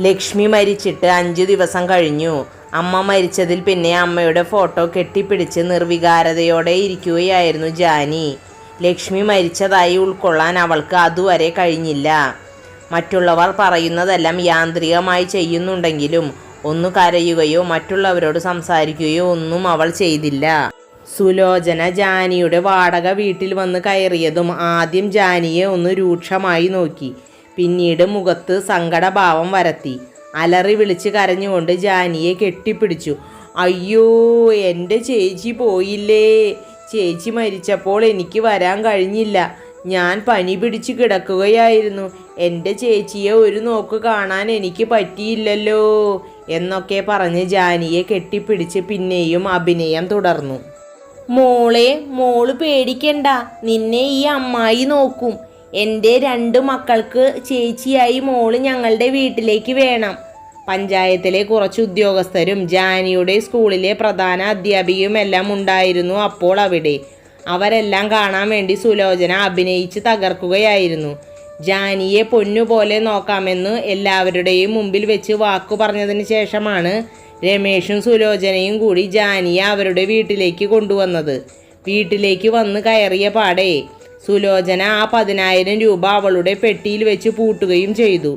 ലക്ഷ്മി മരിച്ചിട്ട് അഞ്ച് ദിവസം കഴിഞ്ഞു. അമ്മ മരിച്ചതിൽ പിന്നെ അമ്മയുടെ ഫോട്ടോ കെട്ടിപ്പിടിച്ച് നിർവികാരതയോടെ ഇരിക്കുകയായിരുന്നു ജാനി. ലക്ഷ്മി മരിച്ചതായി ഉൾക്കൊള്ളാൻ അവൾക്ക് അതുവരെ കഴിഞ്ഞില്ല. മറ്റുള്ളവർ പറയുന്നതെല്ലാം യാന്ത്രികമായി ചെയ്യുന്നുണ്ടെങ്കിലും ഒന്ന് കരയുകയോ മറ്റുള്ളവരോട് സംസാരിക്കുകയോ ഒന്നും അവൾ ചെയ്തില്ല. സുലോചന ജാനിയുടെ വാടക വീട്ടിൽ വന്ന് കയറിയതും ആദ്യം ജാനിയെ ഒന്ന് രൂക്ഷമായി നോക്കി. പിന്നീട് മുഖത്ത് സങ്കടഭാവം വരത്തി. അലറി വിളിച്ച് കരഞ്ഞുകൊണ്ട് ജാനിയെ കെട്ടിപ്പിടിച്ചു. അയ്യോ എന്റെ ചേച്ചി പോയില്ലേ? ചേച്ചി മരിച്ചപ്പോൾ എനിക്ക് വരാൻ കഴിഞ്ഞില്ല. ഞാൻ പനി പിടിച്ച് കിടക്കുകയായിരുന്നു. എന്റെ ചേച്ചിയെ ഒരു നോക്ക് കാണാൻ എനിക്ക് പറ്റിയില്ലല്ലോ എന്നൊക്കെ പറഞ്ഞ് ജാനിയെ കെട്ടിപ്പിടിച്ച് പിന്നെയും അഭിനയം തുടർന്നു. മോളെ മോൾ പേടിക്കണ്ട. നിന്നെ ഈ അമ്മായി നോക്കും. എന്റെ രണ്ട് മക്കൾക്ക് ചേച്ചിയായി മോൾ ഞങ്ങളുടെ വീട്ടിലേക്ക് വേണം. പഞ്ചായത്തിലെ കുറച്ച് ഉദ്യോഗസ്ഥരും ജാനിയുടെ സ്കൂളിലെ പ്രധാന അധ്യാപികയും എല്ലാം ഉണ്ടായിരുന്നു അപ്പോൾ അവിടെ. അവരെല്ലാം കാണാൻ വേണ്ടി സുലോചന അഭിനയിച്ച് തകർക്കുകയായിരുന്നു. ജാനിയെ പൊന്നുപോലെ നോക്കാമെന്ന് എല്ലാവരുടെയും മുമ്പിൽ വെച്ച് വാക്കു പറഞ്ഞതിന് ശേഷമാണ് രമേഷും സുലോചനയും കൂടി ജാനിയെ അവരുടെ വീട്ടിലേക്ക് കൊണ്ടുവന്നത്. വീട്ടിലേക്ക് വന്ന് കയറിയ പാടെ സുലോചന ആ പതിനായിരം രൂപ അവളുടെ പെട്ടിയിൽ വെച്ച് പൂട്ടുകയും ചെയ്തു.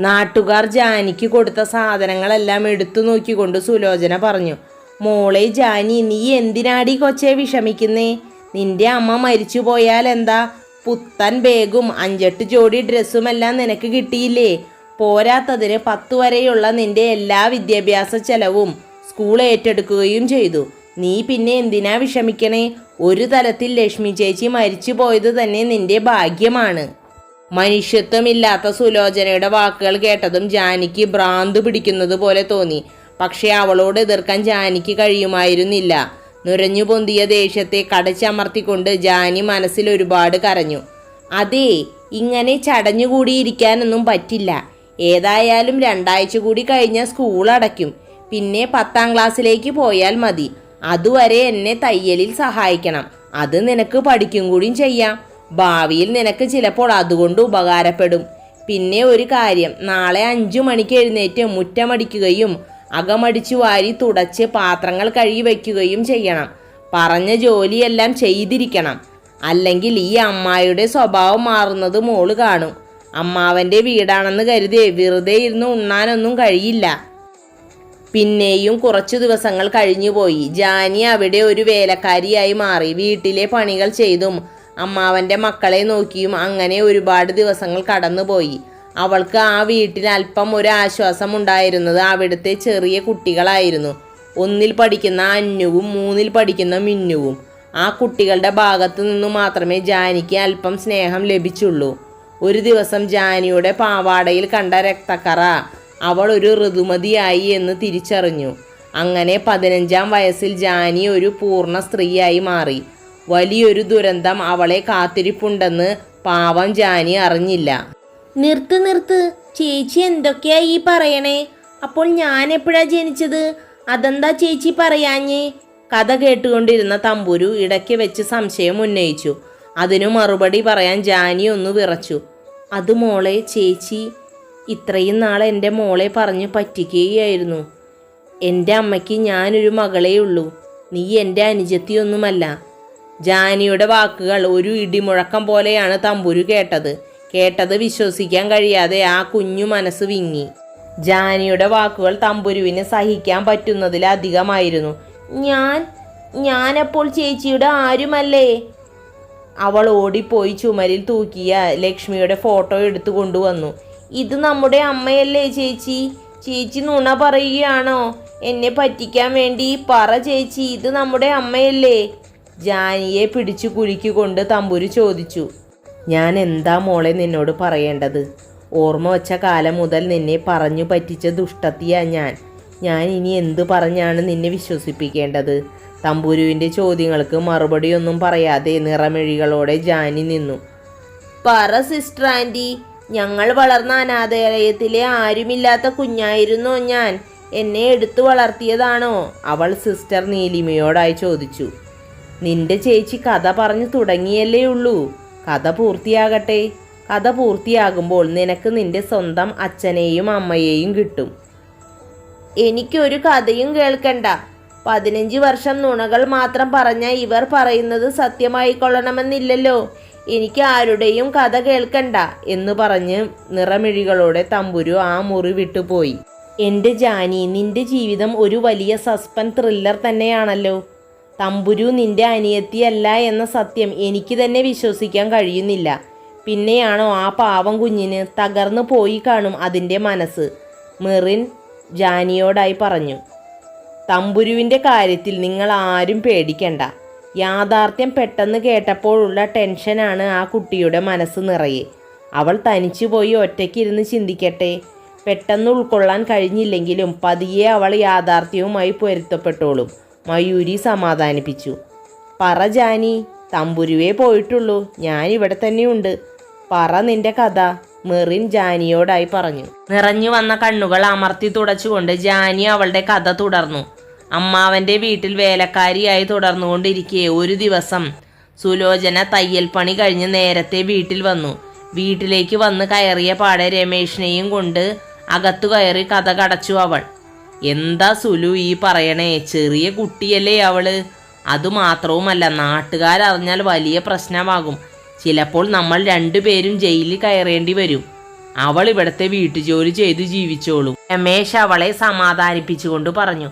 നാട്ടുകാർ ജാനിക്ക് കൊടുത്ത സാധനങ്ങളെല്ലാം എടുത്തു നോക്കിക്കൊണ്ട് സുലോചന പറഞ്ഞു മോളെ ജാനി നീ എന്തിനാടി കൊച്ചെ വിഷമിക്കുന്നേ? നിന്റെ അമ്മ മരിച്ചു പോയാൽ എന്താ? പുത്തൻ ബേഗും അഞ്ചെട്ട് ജോഡി ഡ്രസ്സുമെല്ലാം നിനക്ക് കിട്ടിയില്ലേ? പോരാത്തതിന് പത്തു വരെയുള്ള നിന്റെ എല്ലാ വിദ്യാഭ്യാസ ചെലവും സ്കൂൾ ഏറ്റെടുക്കുകയും ചെയ്തു. നീ പിന്നെ എന്തിനാ വിഷമിക്കണേ? ഒരു തരത്തിൽ ലക്ഷ്മി ചേച്ചി മരിച്ചു പോയത് തന്നെ നിന്റെ ഭാഗ്യമാണ്. മനുഷ്യത്വമില്ലാത്ത സുലോചനയുടെ വാക്കുകൾ കേട്ടതും ജാനിക്ക് ഭ്രാന്ത് പിടിക്കുന്നത് പോലെ തോന്നി. പക്ഷേ അവളോട് എതിർക്കാൻ ജാനിക്ക് കഴിയുമായിരുന്നില്ല. നുരഞ്ഞു പൊന്തിയ ദേഷ്യത്തെ കടച്ചമർത്തിക്കൊണ്ട് ജാനി മനസ്സിൽ ഒരുപാട് കരഞ്ഞു. അതെ ഇങ്ങനെ ചടഞ്ഞുകൂടിയിരിക്കാനൊന്നും പറ്റില്ല. ഏതായാലും രണ്ടാഴ്ച കൂടി കഴിഞ്ഞാൽ സ്കൂൾ അടയ്ക്കും. പിന്നെ പത്താം ക്ലാസ്സിലേക്ക് പോയാൽ മതി. അതുവരെ എന്നെ തയ്യലിൽ സഹായിക്കണം. അത് നിനക്ക് പഠിക്കും കൂടിയും ചെയ്യാം. ഭാവിയിൽ നിനക്ക് ചിലപ്പോൾ അതുകൊണ്ട് ഉപകാരപ്പെടും. പിന്നെ ഒരു കാര്യം നാളെ അഞ്ചു മണിക്ക് എഴുന്നേറ്റ് മുറ്റമടിക്കുകയും അകമടിച്ചു വാരി തുടച്ച് പാത്രങ്ങൾ കഴുകി വയ്ക്കുകയും ചെയ്യണം. പറഞ്ഞ ജോലിയെല്ലാം ചെയ്തിരിക്കണം. അല്ലെങ്കിൽ ഈ അമ്മായിയുടെ സ്വഭാവം മാറുന്നത് മോൾ കാണും. അമ്മാവന്റെ വീടാണെന്ന് കരുതി വെറുതെ ഇരുന്ന് ഉണ്ണാനൊന്നും കഴിയില്ല. പിന്നെയും കുറച്ചു ദിവസങ്ങൾ കഴിഞ്ഞുപോയി ജാനി അവിടെ ഒരു വേലക്കാരിയായി മാറി. വീട്ടിലെ പണികൾ ചെയ്തും അമ്മാവന്റെ മക്കളെ നോക്കിയും അങ്ങനെ ഒരുപാട് ദിവസങ്ങൾ കടന്നുപോയി. അവൾക്ക് ആ വീട്ടിൽ അല്പം ഒരു ആശ്വാസം ഉണ്ടായിരുന്നത് അവിടുത്തെ ചെറിയ കുട്ടികളായിരുന്നു. ഒന്നിൽ പഠിക്കുന്ന അന്നുവും മൂന്നിൽ പഠിക്കുന്ന മിന്നുവും. ആ കുട്ടികളുടെ ഭാഗത്തു നിന്നു മാത്രമേ ജാനിക്ക് അല്പം സ്നേഹം ലഭിച്ചുള്ളൂ. ഒരു ദിവസം ജാനിയുടെ പാവാടയിൽ കണ്ട രക്തക്കറ അവൾ ഒരു ഋതുമതിയായി എന്ന് തിരിച്ചറിഞ്ഞു. അങ്ങനെ പതിനഞ്ചാം വയസ്സിൽ ജാനി ഒരു പൂർണ സ്ത്രീയായി മാറി. വലിയൊരു ദുരന്തം അവളെ കാത്തിരിപ്പുണ്ടെന്ന് പാവം ജാനി അറിഞ്ഞില്ല. നിർത്ത് നിർത്ത് ചേച്ചി എന്തൊക്കെയാ ഈ പറയണേ? അപ്പോൾ ഞാൻ എപ്പോഴാ ജനിച്ചത്? അതെന്താ ചേച്ചി പറയാഞ്ഞേ? കഥ കേട്ടുകൊണ്ടിരുന്ന തമ്പുരു ഇടയ്ക്ക് വെച്ച് സംശയം ഉന്നയിച്ചു. അതിനു മറുപടി പറയാൻ ജാനി ഒന്ന് വിറച്ചു. അത് മോളെ ചേച്ചി ഇത്രയും നാളെ എന്റെ മോളെ പറഞ്ഞ് പറ്റിക്കുകയായിരുന്നു. എന്റെ അമ്മയ്ക്ക് ഞാനൊരു മകളേ ഉള്ളൂ. നീ എന്റെ അനുജത്തിയൊന്നുമല്ല. ജാനിയുടെ വാക്കുകൾ ഒരു ഇടിമുഴക്കം പോലെയാണ് തമ്പുരു കേട്ടത്. കേട്ടത് വിശ്വസിക്കാൻ കഴിയാതെ ആ കുഞ്ഞു മനസ്സ് വിങ്ങി. ജാനിയുടെ വാക്കുകൾ തമ്പുരുവിന് സഹിക്കാൻ പറ്റുന്നതിലധികമായിരുന്നു ഞാൻ ഞാനപ്പോൾ ചേച്ചിയുടെ ആരുമല്ലേ? അവൾ ഓടിപ്പോയി ചുമരിൽ തൂക്കിയ ലക്ഷ്മിയുടെ ഫോട്ടോ എടുത്തു കൊണ്ടുവന്നു ഇത് നമ്മുടെ അമ്മയല്ലേ ചേച്ചി? ചേച്ചി നുണ പറയുകയാണോ? എന്നെ പറ്റിക്കാൻ വേണ്ടി പറ ചേച്ചി. ഇത് നമ്മുടെ അമ്മയല്ലേ? ജാനിയെ പിടിച്ചു കുലുക്കിക്കൊണ്ട് തമ്പുരു ചോദിച്ചു. ഞാൻ എന്താ മോളെ നിന്നോട് പറയേണ്ടത്? ഓർമ്മ വച്ച കാലം മുതൽ നിന്നെ പറഞ്ഞു പറ്റിച്ച ദുഷ്ടത്തിയാ ഞാൻ. ഞാൻ ഇനി എന്ത് പറഞ്ഞാണ് നിന്നെ വിശ്വസിപ്പിക്കേണ്ടത്? തമ്പുരുവിന്റെ ചോദ്യങ്ങൾക്ക് മറുപടിയൊന്നും പറയാതെ നിറമിഴികളോടെ ജാനി നിന്നു. പറ സിസ്റ്റർ ആന്റി ഞങ്ങൾ വളർന്ന അനാഥാലയത്തിലെ ആരുമില്ലാത്ത കുഞ്ഞായിരുന്നോ ഞാൻ. എന്നെ എടുത്തു വളർത്തിയതാണോ? അവൾ സിസ്റ്റർ നീലിമയോടായി ചോദിച്ചു. നിന്റെ ചേച്ചി കഥ പറഞ്ഞു തുടങ്ങിയല്ലേ ഉള്ളൂ. കഥ പൂർത്തിയാകട്ടെ. കഥ പൂർത്തിയാകുമ്പോൾ നിനക്ക് നിന്റെ സ്വന്തം അച്ഛനെയും അമ്മയെയും കിട്ടും. എനിക്കൊരു കഥയും കേൾക്കണ്ട. പതിനഞ്ച് വർഷം നുണകൾ മാത്രം പറഞ്ഞ ഇവർ പറയുന്നത് സത്യമായിക്കൊള്ളണമെന്നില്ലല്ലോ. എനിക്ക് ആരുടെയും കഥ കേൾക്കണ്ട എന്ന് പറഞ്ഞ് നിറമിഴികളോടെ തമ്പുരു ആ മുറി വിട്ടുപോയി. എന്റെ ജാനി നിന്റെ ജീവിതം ഒരു വലിയ സസ്പെൻസ് ത്രില്ലർ തന്നെയാണല്ലോ. തമ്പുരു നിന്റെ അനിയത്തിയല്ല എന്ന സത്യം എനിക്ക് തന്നെ വിശ്വസിക്കാൻ കഴിയുന്നില്ല. പിന്നെയാണോ ആ പാവം കുഞ്ഞിന് തകർന്നു പോയി കാണും അതിന്റെ മനസ്സ്? മെറിൻ ജാനിയോടായി പറഞ്ഞു. തമ്പുരുവിന്റെ കാര്യത്തിൽ നിങ്ങൾ ആരും പേടിക്കണ്ട. യാഥാർത്ഥ്യം പെട്ടെന്ന് കേട്ടപ്പോഴുള്ള ടെൻഷനാണ് ആ കുട്ടിയുടെ മനസ്സ് നിറയെ. അവൾ തനിച്ചു പോയി ഒറ്റയ്ക്കിരുന്ന് ചിന്തിക്കട്ടെ. പെട്ടെന്ന് ഉൾക്കൊള്ളാൻ കഴിഞ്ഞില്ലെങ്കിലും പതിയെ അവൾ യാഥാർത്ഥ്യവുമായി പൊരുത്തപ്പെട്ടോളും. മയൂരി സമാധാനിപ്പിച്ചു. പറ ജാനി തമ്പുരുവേ പോയിട്ടുള്ളൂ. ഞാനിവിടെ തന്നെയുണ്ട്. പറ നിന്റെ കഥ മെറിൻ ജാനിയോടായി പറഞ്ഞു. നിറഞ്ഞു വന്ന കണ്ണുകൾ അമർത്തി തുടച്ചുകൊണ്ട് ജാനി അവളുടെ കഥ തുടർന്നു. അമ്മാവന്റെ വീട്ടിൽ വേലക്കാരിയായി തുടർന്നുകൊണ്ടിരിക്കെ ഒരു ദിവസം. സുലോചന തയ്യൽ പണി കഴിഞ്ഞ് നേരത്തെ വീട്ടിൽ വന്നു. വീട്ടിലേക്ക് വന്ന് കയറിയ പാടെ രമേഷിനെയും കൊണ്ട് അകത്തു കയറി കഥ കടച്ചു അവൾ. എന്താ സുലു ഈ പറയണേ? ചെറിയ കുട്ടിയല്ലേ അവൾ. അതുമാത്രവുമല്ല നാട്ടുകാരറിഞ്ഞാൽ വലിയ പ്രശ്നമാകും. ചിലപ്പോൾ നമ്മൾ രണ്ടുപേരും ജയിലിൽ കയറേണ്ടി വരും. അവൾ ഇവിടുത്തെ വീട്ടുജോലി ചെയ്ത് ജീവിച്ചോളൂ. രമേശ് അവളെ സമാധാനിപ്പിച്ചുകൊണ്ട് പറഞ്ഞു.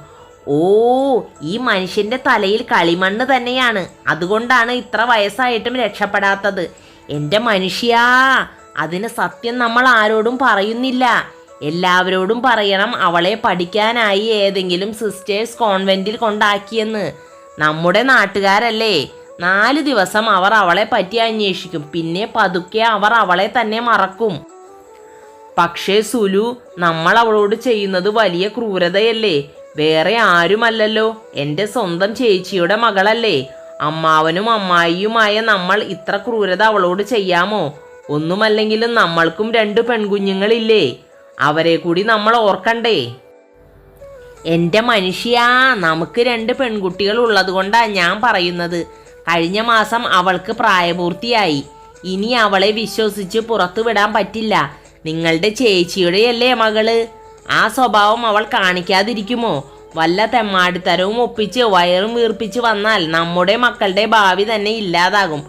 ഓ ഈ മനുഷ്യന്റെ തലയിൽ കളിമണ്ണ് തന്നെയാണ്. അതുകൊണ്ടാണ് ഇത്ര വയസ്സായിട്ടും രക്ഷപ്പെടാത്തത്. എന്റെ മനുഷ്യാ അതിന് സത്യം നമ്മൾ ആരോടും പറയുന്നില്ല. എല്ലാവരോടും പറയണം അവളെ പഠിക്കാനായി ഏതെങ്കിലും സിസ്റ്റേഴ്സ് കോൺവെന്റിൽ കൊണ്ടാക്കിയെന്ന്. നമ്മുടെ നാട്ടുകാരല്ലേ നാല് ദിവസം അവർ അവളെ പറ്റി അന്വേഷിക്കും. പിന്നെ പതുക്കെ അവർ അവളെ തന്നെ മറക്കും. പക്ഷേ സുലു നമ്മൾ അവളോട് ചെയ്യുന്നത് വലിയ ക്രൂരതയല്ലേ? വേറെ ആരുമല്ലല്ലോ. എന്റെ സ്വന്തം ചേച്ചിയുടെ മകളല്ലേ. അമ്മാവനും അമ്മായിയുമായ നമ്മൾ ഇത്ര ക്രൂരത അവളോട് ചെയ്യാമോ? ഒന്നുമല്ലെങ്കിലും നമ്മൾക്കും രണ്ട് പെൺകുഞ്ഞുങ്ങളില്ലേ. അവരെ കൂടി നമ്മൾ ഓർക്കണ്ടേ. എന്റെ മനുഷ്യാ നമുക്ക് രണ്ട് പെൺകുട്ടികൾ ഉള്ളതുകൊണ്ടാണ് ഞാൻ പറയുന്നത്. കഴിഞ്ഞ മാസം അവൾക്ക് പ്രായപൂർത്തിയായി. ഇനി അവളെ വിശ്വസിച്ച് പുറത്തു വിടാൻ പറ്റില്ല. നിങ്ങളുടെ ചേച്ചിയുടെയല്ലേ മകൾ? ആ സ്വഭാവം അവൾ കാണിക്കാതിരിക്കുമോ? വല്ല തെമ്മാടിത്തരവും ഒപ്പിച്ച് വയറും വീർപ്പിച്ച് വന്നാൽ നമ്മുടെ മക്കളുടെ ഭാവി തന്നെ ഇല്ലാതാകും.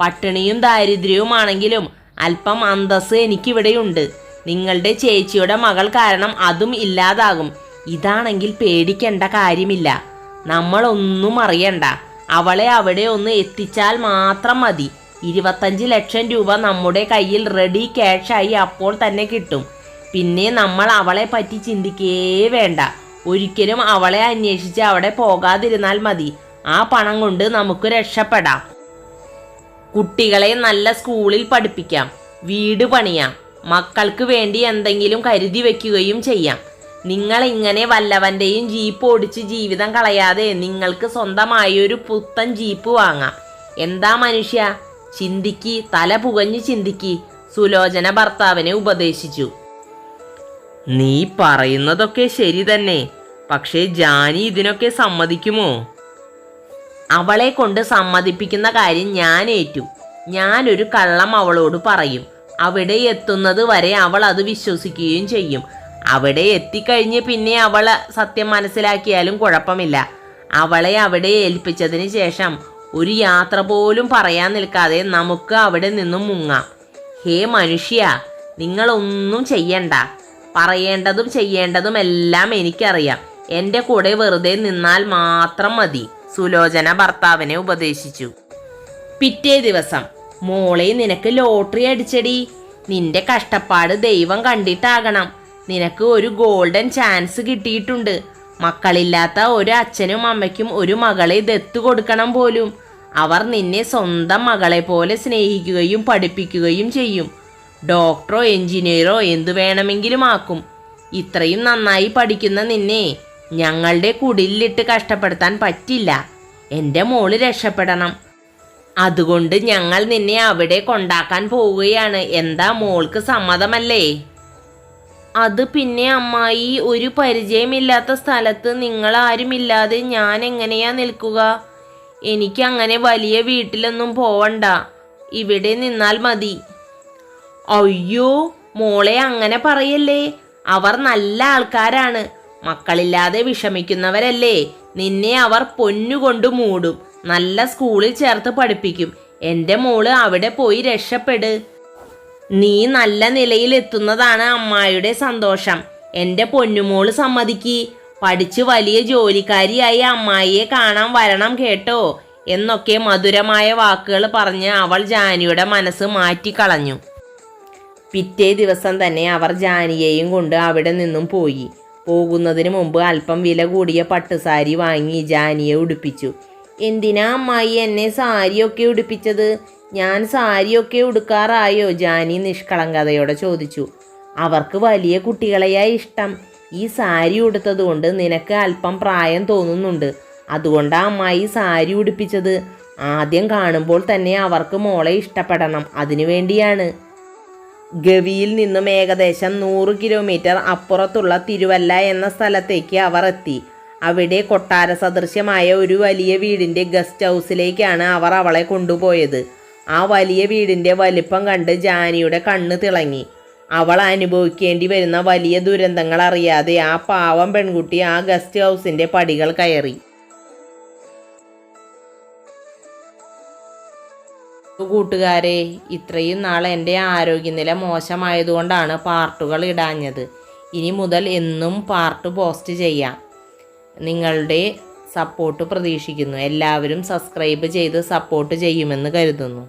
പട്ടിണിയും ദാരിദ്ര്യവുമാണെങ്കിലും അല്പം അന്തസ് എനിക്കിവിടെയുണ്ട്. നിങ്ങളുടെ ചേച്ചിയുടെ മകൾ കാരണം അതും ഇല്ലാതാകും. ഇതാണെങ്കിൽ പേടിക്കേണ്ട കാര്യമില്ല. നമ്മളൊന്നും അറിയണ്ട. അവളെ അവിടെ ഒന്ന് എത്തിച്ചാൽ മാത്രം മതി. ഇരുപത്തഞ്ച് ലക്ഷം രൂപ നമ്മുടെ കയ്യിൽ റെഡി ക്യാഷായി അപ്പോൾ തന്നെ കിട്ടും. പിന്നെ നമ്മൾ അവളെ പറ്റി ചിന്തിക്കേ വേണ്ട. ഒരിക്കലും അവളെ അന്വേഷിച്ച് അവിടെ പോകാതിരുന്നാൽ മതി. ആ പണം കൊണ്ട് നമുക്ക് രക്ഷപ്പെടാം. കുട്ടികളെ നല്ല സ്കൂളിൽ പഠിപ്പിക്കാം. വീട് പണിയാം. മക്കൾക്ക് വേണ്ടി എന്തെങ്കിലും കരുതി വെക്കുകയും ചെയ്യാം. നിങ്ങൾ ഇങ്ങനെ വല്ലവന്റെയും ജീപ്പ് ഓടിച്ച് ജീവിതം കളയാതെ നിങ്ങൾക്ക് സ്വന്തമായി ഒരു പുത്തൻ ജീപ്പ് വാങ്ങാം. എന്താ മനുഷ്യ? ചിന്തിക്ക് തല പുകഞ്ഞ് ചിന്തിക്ക്. സുലോചന ഭർത്താവിനെ ഉപദേശിച്ചു. നീ പറയുന്നതൊക്കെ ശരി തന്നെ. പക്ഷേ ജാനി ഇതിനൊക്കെ സമ്മതിക്കുമോ? അവളെ കൊണ്ട് സമ്മതിപ്പിക്കുന്ന കാര്യം ഞാൻ ഏറ്റു. ഞാനൊരു കള്ളം അവളോട് പറയും. അവിടെ എത്തുന്നത് വരെ അവൾ അത് വിശ്വസിക്കുകയും ചെയ്യും. അവിടെ എത്തിക്കഴിഞ്ഞ് പിന്നെ അവൾ സത്യം മനസ്സിലാക്കിയാലും കുഴപ്പമില്ല. അവളെ അവിടെ ഏൽപ്പിച്ചതിന് ശേഷം ഒരു യാത്ര പോലും പറയാൻ നിൽക്കാതെ നമുക്ക് അവിടെ നിന്നും മുങ്ങാം. ഹേ മനുഷ്യ നിങ്ങളൊന്നും ചെയ്യണ്ട. പറയേണ്ടതും ചെയ്യേണ്ടതും എല്ലാം എനിക്കറിയാം. എന്റെ കൂടെ വെറുതെ നിന്നാൽ മാത്രം മതി സുലോചന ഭർത്താവിനെ ഉപദേശിച്ചു. പിറ്റേ ദിവസം മോളെ നിനക്ക് ലോട്ടറി അടിച്ചടി. നിന്റെ കഷ്ടപ്പാട് ദൈവം കണ്ടിട്ടാകണം. നിനക്ക് ഒരു ഗോൾഡൻ ചാൻസ് കിട്ടിയിട്ടുണ്ട്. മക്കളില്ലാത്ത ഒരു അച്ഛനും അമ്മയ്ക്കും ഒരു മകളെ ദത്തു കൊടുക്കണം പോലും. അവർ നിന്നെ സ്വന്തം മകളെ പോലെ സ്നേഹിക്കുകയും പഠിപ്പിക്കുകയും ചെയ്യും. ഡോക്ടറോ എഞ്ചിനീയറോ എന്തു വേണമെങ്കിലും ആക്കും ഇത്രയും നന്നായി പഠിക്കുന്ന നിന്നെ ഞങ്ങളുടെ കുടിലിട്ട് കഷ്ടപ്പെടുത്താൻ പറ്റില്ല. എന്റെ മോൾ രക്ഷപ്പെടണം. അതുകൊണ്ട് ഞങ്ങൾ നിന്നെ അവിടെ കൊണ്ടാക്കാൻ പോവുകയാണ്. എന്താ മോൾക്ക് സമ്മതമല്ലേ? അത് പിന്നെ അമ്മായി ഒരു പരിചയമില്ലാത്ത സ്ഥലത്ത് നിങ്ങൾ ആരുമില്ലാതെ ഞാൻ എങ്ങനെയാ നിൽക്കുക? എനിക്കങ്ങനെ വലിയ വീട്ടിലൊന്നും പോവണ്ട. ഇവിടെ നിന്നാൽ മതി. അയ്യോ മോളെ അങ്ങനെ പറയല്ലേ? അവർ നല്ല ആൾക്കാരാണ്. മക്കളില്ലാതെ വിഷമിക്കുന്നവരല്ലേ? നിന്നെ അവർ പൊന്നുകൊണ്ട് മൂടും. നല്ല സ്കൂളിൽ ചേർത്ത് പഠിപ്പിക്കും. എന്റെ മോൾ അവിടെ പോയി രക്ഷപ്പെട്. നീ നല്ല നിലയിൽ എത്തുന്നതാണ് അമ്മായിയുടെ സന്തോഷം. എന്റെ പൊന്നുമോൾ സമ്മതിക്ക്. പഠിച്ച് വലിയ ജോലിക്കാരിയായി അമ്മായിയെ കാണാൻ വരണം കേട്ടോ എന്നൊക്കെ മധുരമായ വാക്കുകൾ പറഞ്ഞ് അവൾ ജാനിയുടെ മനസ്സ് മാറ്റിക്കളഞ്ഞു. പിറ്റേ ദിവസം തന്നെ അവർ ജാനിയെയും കൊണ്ട് അവിടെ നിന്നും പോയി. പോകുന്നതിന് മുമ്പ് അല്പം വില കൂടിയ പട്ടുസാരി വാങ്ങി ജാനിയെ ഉടുപ്പിച്ചു. എന്തിനാ അമ്മായി എന്നെ സാരിയൊക്കെ ഉടുപ്പിച്ചത്? ഞാൻ സാരിയൊക്കെ ഉടുക്കാറായോ? ജാനി നിഷ്കളങ്കതയോടെ ചോദിച്ചു. അവർക്ക് വലിയ കുട്ടികളെയാ ഇഷ്ടം. ഈ സാരി ഉടുത്തതുകൊണ്ട് നിനക്ക് അല്പം പ്രായം തോന്നുന്നുണ്ട്. അതുകൊണ്ടാ അമ്മായി സാരി ഉടുപ്പിച്ചത്. ആദ്യം കാണുമ്പോൾ തന്നെ അവർക്ക് മോളെ ഇഷ്ടപ്പെടണം. അതിനു വേണ്ടിയാണ്. ഗവിയിൽ നിന്നും ഏകദേശം നൂറ് കിലോമീറ്റർ അപ്പുറത്തുള്ള തിരുവല്ല എന്ന സ്ഥലത്തേക്ക് അവർ എത്തി. അവിടെ കൊട്ടാര സദൃശ്യമായ ഒരു വലിയ വീടിന്റെ ഗസ്റ്റ് ഹൗസിലേക്കാണ് അവർ അവളെ കൊണ്ടുപോയത്. ആ വലിയ വീടിന്റെ വലിപ്പം കണ്ട് ജാനിയുടെ കണ്ണ് തിളങ്ങി. അവൾ അനുഭവിക്കേണ്ടി വരുന്ന വലിയ ദുരന്തങ്ങൾ അറിയാതെ ആ പാവം പെൺകുട്ടി ആ ഗസ്റ്റ് ഹൗസിന്റെ പടികൾ കയറി. കൂട്ടുകാരെ ഇത്രയും നാൾ എന്റെ ആരോഗ്യനില മോശമായതുകൊണ്ടാണ് പാർട്ടുകൾ ഇടാഞ്ഞത്. ഇനി മുതൽ എന്നും പാർട്ട് പോസ്റ്റ് ചെയ്യാം. നിങ്ങളുടെ സപ്പോർട്ട് പ്രതീക്ഷിക്കുന്നു. എല്ലാവരും സബ്സ്ക്രൈബ് ചെയ്ത് സപ്പോർട്ട് ചെയ്യുമെന്ന് കരുതുന്നു.